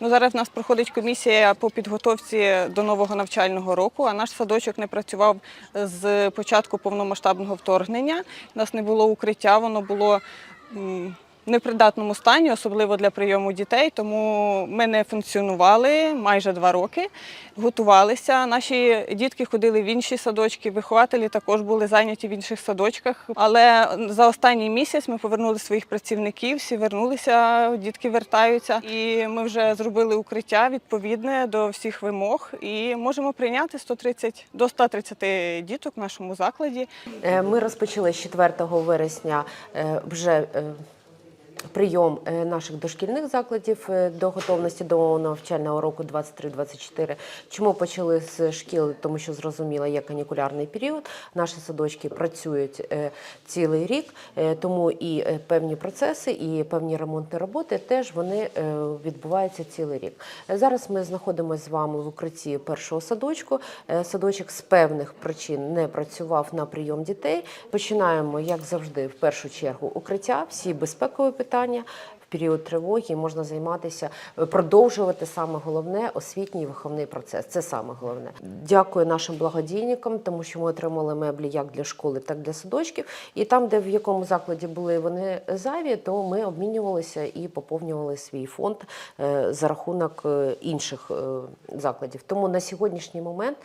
Ну, зараз в нас проходить комісія по підготовці до нового навчального року, а наш садочок не працював з початку повномасштабного вторгнення. У нас не було укриття, воно було непридатному стані, особливо для прийому дітей. Тому ми не функціонували майже два роки, готувалися. Наші дітки ходили в інші садочки, вихователі також були зайняті в інших садочках. Але за останній місяць ми повернули своїх працівників, всі вернулися, дітки вертаються. І ми вже зробили укриття відповідне до всіх вимог і можемо прийняти 130 до 130 діток в нашому закладі. Е, Ми розпочали з 4 вересня е, вже е, прийом е, наших дошкільних закладів е, до готовності до навчального року 23-24. Чому почали з шкіл? Тому що зрозуміло, є канікулярний період. Наші садочки працюють е, цілий рік, тому і певні процеси, і певні ремонтні роботи теж вони відбуваються цілий рік. Зараз ми знаходимося з вами в укритті першого садочку. Садочок з певних причин не працював на прийом дітей. Починаємо, як завжди, в першу чергу укриття, всі безпекові питання. В період тривоги можна займатися, е, продовжувати саме головне освітній і виховний процес. Це саме головне. Дякую нашим благодійникам, тому що ми отримали меблі як для школи, так і для садочків. І там, де в якому закладі були вони зайві, то ми обмінювалися і поповнювали свій фонд е, за рахунок е, інших закладів. Тому на сьогоднішній момент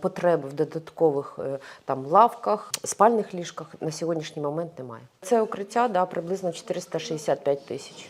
потреби в додаткових там лавках, спальних ліжках на сьогоднішній момент немає. Це укриття да, приблизно 465 тисяч.